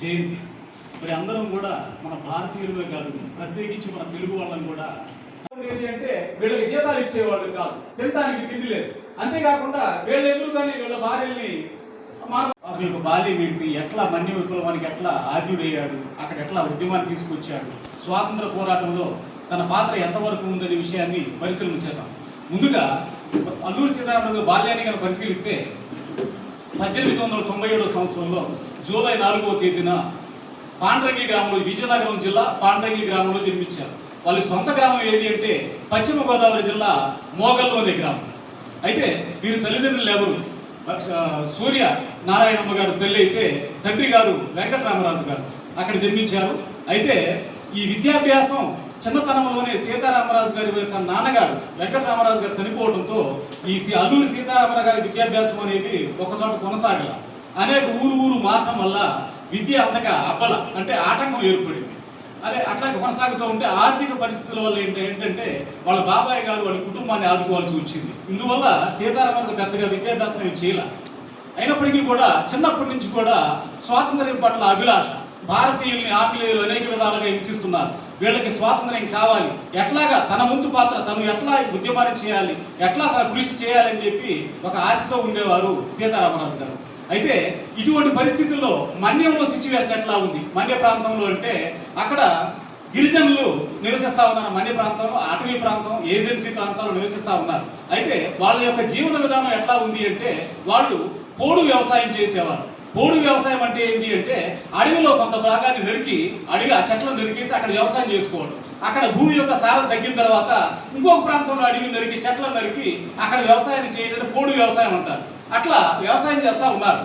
జయంతి. మరి అందరం కూడా మన భారతీయులమే కాదు ప్రత్యేకించి మన తెలుగు వాళ్ళం కూడా. ఏంటి అంటే వీళ్ళకి జీతాలు ఇచ్చేవాళ్ళు కాదు తినడానికి తిండి లేదు. అంతేకాకుండా వీళ్ళ ఎదురుగానే వీళ్ళ భార్యల్ని యొక్క బాల్యం ఏంటి? ఎట్లా మన్య విప్లవానికి ఎట్లా ఆద్యుడయ్యాడు అక్కడ ఎట్లా ఉద్యమాన్ని తీసుకొచ్చాడు? స్వాతంత్ర పోరాటంలో తన పాత్ర ఎంతవరకు ఉందనే విషయాన్ని పరిశీలించేద్దాం. ముందుగా అల్లూరి సీతారామరాజు బాల్యాన్ని కనుక పరిశీలిస్తే పద్దెనిమిది వందల తొంభై ఏడో సంవత్సరంలో జూలై నాలుగవ తేదీన పాండ్రంగి గ్రామంలో విజయనగరం జిల్లా పాండ్రంగి గ్రామంలో జన్మించారు. వాళ్ళ సొంత గ్రామం ఏది అంటే పశ్చిమ గోదావరి జిల్లా మోగల్లోని గ్రామం. అయితే వీరి తల్లిదండ్రులు ఎవరు? సూర్య నారాయణమ్మ గారు తల్లి అయితే తండ్రి గారు వెంకటరామరాజు గారు అక్కడ జన్మించారు. అయితే ఈ విద్యాభ్యాసం చిన్నతనంలోనే సీతారామరాజు గారి యొక్క నాన్నగారు వెంకటరామరాజు గారు చనిపోవడంతో ఈ సి- అల్లూరి సీతారామరాజు గారి విద్యాభ్యాసం అనేది ఒకచోట కొనసాగల. అనేక ఊరు ఊరు మారటం వల్ల విద్య అంతగా అబ్బల అంటే ఆటంకం ఏర్పడింది. అదే అట్లా కొనసాగుతూ ఉంటే ఆర్థిక పరిస్థితుల వల్ల ఏంటి ఏంటంటే వాళ్ళ బాబాయ్ గారు వాళ్ళ కుటుంబాన్ని ఆదుకోవాల్సి వచ్చింది. ఇందువల్ల సీతారామరాజు పెద్దగా విద్యాభ్యాసం ఏం చేయాల. అయినప్పటికీ కూడా చిన్నప్పటి నుంచి కూడా స్వాతంత్ర్యం పట్ల అభిలాష భారతీయుల్ని ఆంగ్లేయులు అనేక విధాలుగా హింసిస్తున్నారు. వీళ్ళకి స్వాతంత్ర్యం కావాలి. ఎట్లాగా తన ముందు పాత్ర తను ఎట్లా ఉద్యమాన్ని చేయాలి ఎట్లా తన కృషి చేయాలని చెప్పి ఒక ఆశతో ఉండేవారు సీతారామరాజు గారు. అయితే ఇటువంటి పరిస్థితుల్లో మన్యంలో సిచ్యువేషన్ ఎట్లా ఉంది? మన్య ప్రాంతంలో అంటే అక్కడ గిరిజనులు నివసిస్తా ఉన్నారు. మన్య ప్రాంతంలో అటవీ ప్రాంతం ఏజెన్సీ ప్రాంతాల్లో నివసిస్తా ఉన్నారు. అయితే వాళ్ళ యొక్క జీవన విధానం ఎట్లా ఉంది అంటే వాళ్ళు పోడు వ్యవసాయం చేసేవారు. పోడు వ్యవసాయం అంటే ఏంటి అంటే అడవిలో కొంత భాగాన్ని నరికి అడవి ఆ చెట్లను నరికేసి అక్కడ వ్యవసాయం చేసుకోవడం. అక్కడ భూమి యొక్క సారం తగ్గిన తర్వాత ఇంకొక ప్రాంతంలో అడవి నరికి చెట్లను నరికి అక్కడ వ్యవసాయం చేయటం పోడు వ్యవసాయం అంటారు. అట్లా వ్యవసాయం చేస్తా ఉన్నారు.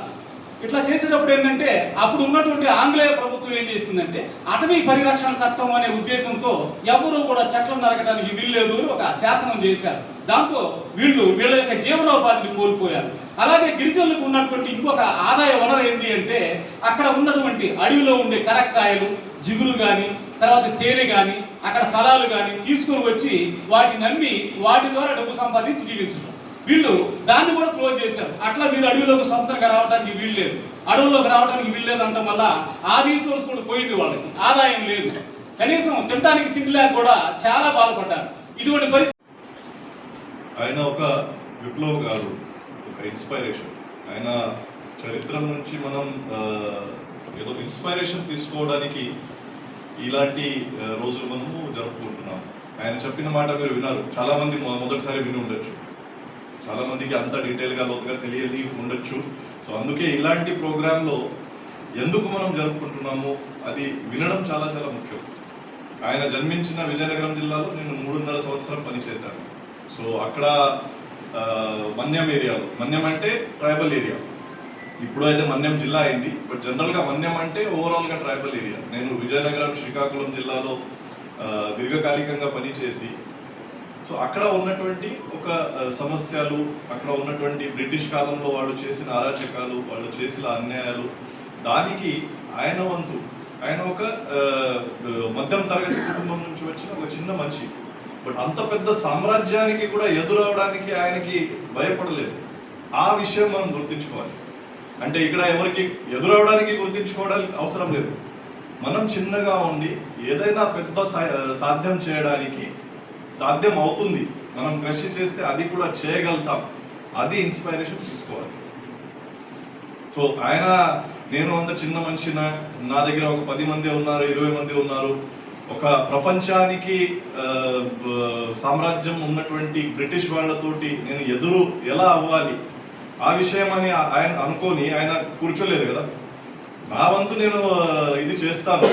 ఇట్లా చేసేటప్పుడు ఏంటంటే అప్పుడు ఉన్నటువంటి ఆంగ్లేయ ప్రభుత్వం ఏం చేసిందంటే అటవీ పరిరక్షణ చట్టం అనే ఉద్దేశంతో ఎవరు కూడా చెట్లు నరకడానికి వీల్లేదు అని ఒక శాసనం చేశారు. దాంతో వీళ్ళు వీళ్ళ యొక్క జీవనోపాధిని కోల్పోయారు. అలాగే గిరిజనులకు ఉన్నటువంటి ఇంకొక ఆదాయ వనరు ఏంటి అంటే అక్కడ ఉన్నటువంటి అడవిలో ఉండే కరక్కాయలు జిగురు కానీ తర్వాత తేనె కానీ అక్కడ ఫలాలు కానీ తీసుకొని వచ్చి వాటిని నమ్మి వాటి ద్వారా డబ్బు సంపాదించి జీవించడం. వీళ్ళు దాన్ని కూడా క్లోజ్ చేశారు. అట్లా మీరు అడవిలోకి సొంతంగా రావడానికి వీలు లేదు. అడవుల్లోకి రావడానికి వీలు లేదు వల్ల ఆ రీసోర్స్ కూడా పోయింది వాళ్ళకి. ఆదాయం లేదు. కనీసం తినడానికి తిండి లేక కూడా చాలా బాధపడ్డారు. ఇటువంటి పరిస్థితి ఆయన ఒక విప్లవకారు ఒక ఇన్స్పైరేషన్ ఆయన చరిత్ర నుంచి మనం ఏదో ఇన్స్పైరేషన్ తీసుకోవడానికి ఇలాంటి రోజులు మనము జరుపుకుంటున్నాం. ఆయన చెప్పిన మాట మీరు విన్నారు. చాలా మంది మొదటిసారి విని ఉండొచ్చు. చాలామందికి అంత డీటెయిల్గా లోతుగా తెలియదు ఉండొచ్చు. సో అందుకే ఇలాంటి ప్రోగ్రాంలో ఎందుకు మనం జరుపుకుంటున్నాము? అది వినడం చాలా చాలా ముఖ్యం. ఆయన జన్మించిన విజయనగరం జిల్లాలో నేను మూడున్నర సంవత్సరం పనిచేశాను. సో అక్కడ మన్యం ఏరియాలో. మన్యం అంటే ట్రైబల్ ఏరియా. ఇప్పుడు అయితే మన్యం జిల్లా అయింది. బట్ జనరల్గా మన్యం అంటే ఓవరాల్గా ట్రైబల్ ఏరియా. నేను విజయనగరం శ్రీకాకుళం జిల్లాలో దీర్ఘకాలికంగా పనిచేసి సో అక్కడ ఉన్నటువంటి ఒక సమస్యలు అక్కడ ఉన్నటువంటి బ్రిటిష్ కాలంలో వాళ్ళు చేసిన అరాచకాలు వాళ్ళు చేసిన అన్యాయాలు దానికి ఆయన వంతు ఆయన ఒక ఆ, మధ్యం తరగతి కుటుంబం నుంచి వచ్చిన ఒక చిన్న మనిషి. బట్ అంత పెద్ద సామ్రాజ్యానికి కూడా ఎదురవడానికి ఆయనకి భయపడలేదు. ఆ విషయం మనం గుర్తుంచుకోవాలి. అంటే ఇక్కడ ఎవరికి ఎదురవడానికి గుర్తుంచుకోవడానికి అవసరం లేదు. మనం చిన్నగా ఉండి ఏదైనా పెద్ద సా- సాధ్యం చేయడానికి సాధ్యం అవుతుంది మనం కృషి చేస్తే అది కూడా చేయగలుగుతాం. అది ఇన్స్పైరేషన్ తీసుకోవాలి. సో ఆయన నేను అంత చిన్న మనిషిన నా దగ్గర ఒక పది మంది ఉన్నారు ఇరవై మంది ఉన్నారు. ఒక ప్రపంచానికి సామ్రాజ్యం ఉన్నటువంటి బ్రిటిష్ వాళ్ళతోటి నేను ఎదురు ఎలా అవ్వాలి? ఆ విషయం అని ఆయన అనుకొని ఆయన కూర్చోలేదు కదా? నా వంతు నేను ఇది చేస్తాను.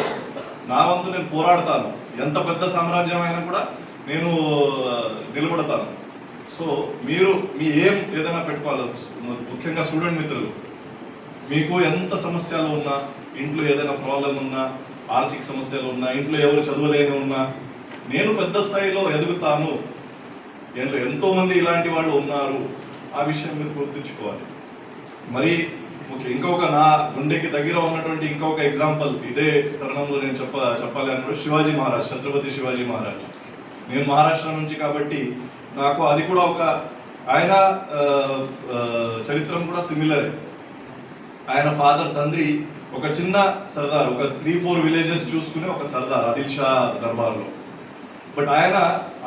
నా వంతు నేను పోరాడతాను. ఎంత పెద్ద సామ్రాజ్యం అయినా కూడా నేను నిలబడతాను. సో మీరు మీ ఏం ఏదైనా పెట్టుకోవాలి. ముఖ్యంగా స్టూడెంట్ మిత్రులు మీకు ఎంత సమస్యలు ఉన్నా ఇంట్లో ఏదైనా ప్రాబ్లం ఉన్నా ఆర్థిక సమస్యలు ఉన్నా ఇంట్లో ఎవరు చదవలేని ఉన్నా నేను పెద్ద స్థాయిలో ఎదుగుతాను. ఏంటో ఎంతో మంది ఇలాంటి వాళ్ళు ఉన్నారు. ఆ విషయం మీరు గుర్తుంచుకోవాలి. మరి ముఖ్య ఇంకొక నా గుండెకి దగ్గర ఉన్నటువంటి ఇంకొక ఎగ్జాంపుల్ ఇదే తరుణంలో నేను చెప్ప చెప్పాలి అనుకుంటే శివాజీ మహారాజ్ ఛత్రపతి శివాజీ మహారాజ్. నేను మహారాష్ట్ర నుంచి కాబట్టి నాకు అది కూడా ఒక ఆయన చరిత్రం కూడా సిమిలరే ఆయన ఫాదర్ తండ్రి ఒక చిన్న సర్దార్ ఒక త్రీ ఫోర్ విలేజెస్ చూసుకునే ఒక సర్దార్ ఆదిల్ షా దర్బార్లో. బట్ ఆయన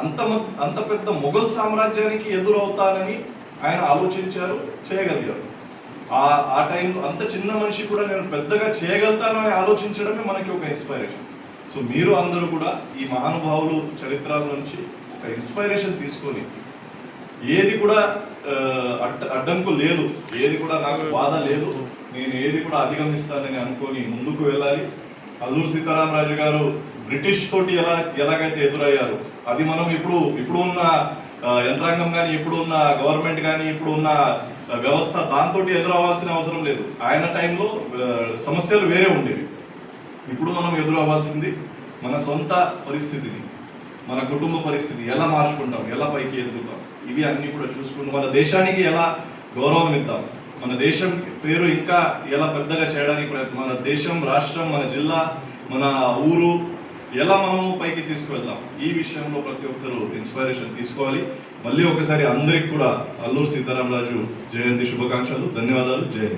అంత అంత పెద్ద మొఘల్ సామ్రాజ్యానికి ఎదురవుతానని ఆయన ఆలోచించారు చేయగలిగారు. ఆ ఆ టైంలో అంత చిన్న మనిషి కూడా నేను పెద్దగా చేయగలుగుతాను అని ఆలోచించడమే మనకి ఒక ఇన్స్పైరేషన్ సో మీరు అందరూ కూడా ఈ మహానుభావులు చరిత్రల నుంచి ఒక ఇన్స్పైరేషన్ తీసుకొని ఏది కూడా అడ్డ అడ్డంకు లేదు. ఏది కూడా నాకు బాధ లేదు. నేను ఏది కూడా అధిగమిస్తానని అనుకొని ముందుకు వెళ్ళాలి. అల్లూరు సీతారామరాజు గారు బ్రిటిష్ తోటి ఎలా ఎలాగైతే ఎదురయ్యారు అది మనం ఇప్పుడు ఇప్పుడు ఉన్న యంత్రాంగం కానీ ఇప్పుడు ఉన్న గవర్నమెంట్ కానీ ఇప్పుడు ఉన్న వ్యవస్థ దాంతో ఎదురవ్వాల్సిన అవసరం లేదు. ఆయన టైంలో సమస్యలు వేరే ఉండేవి. ఇప్పుడు మనం ఎదురవ్వాల్సింది మన సొంత పరిస్థితిని మన కుటుంబ పరిస్థితి ఎలా మార్చుకుంటాం ఎలా పైకి ఎదుగుతాం? ఇవి అన్నీ కూడా చూసుకుంటూ మన దేశానికి ఎలా గౌరవం ఇద్దాం? మన దేశం పేరు ఇంకా ఎలా పెద్దగా చేయడానికి ప్రయత్నం? మన దేశం రాష్ట్రం మన జిల్లా మన ఊరు ఎలా మనము పైకి తీసుకువెళ్దాం? ఈ విషయంలో ప్రతి ఒక్కరూ ఇన్స్పిరేషన్ తీసుకోవాలి. మళ్ళీ ఒకసారి అందరికి కూడా అల్లూరు సీతారామరాజు జయంతి శుభాకాంక్షలు. ధన్యవాదాలు. జయంతి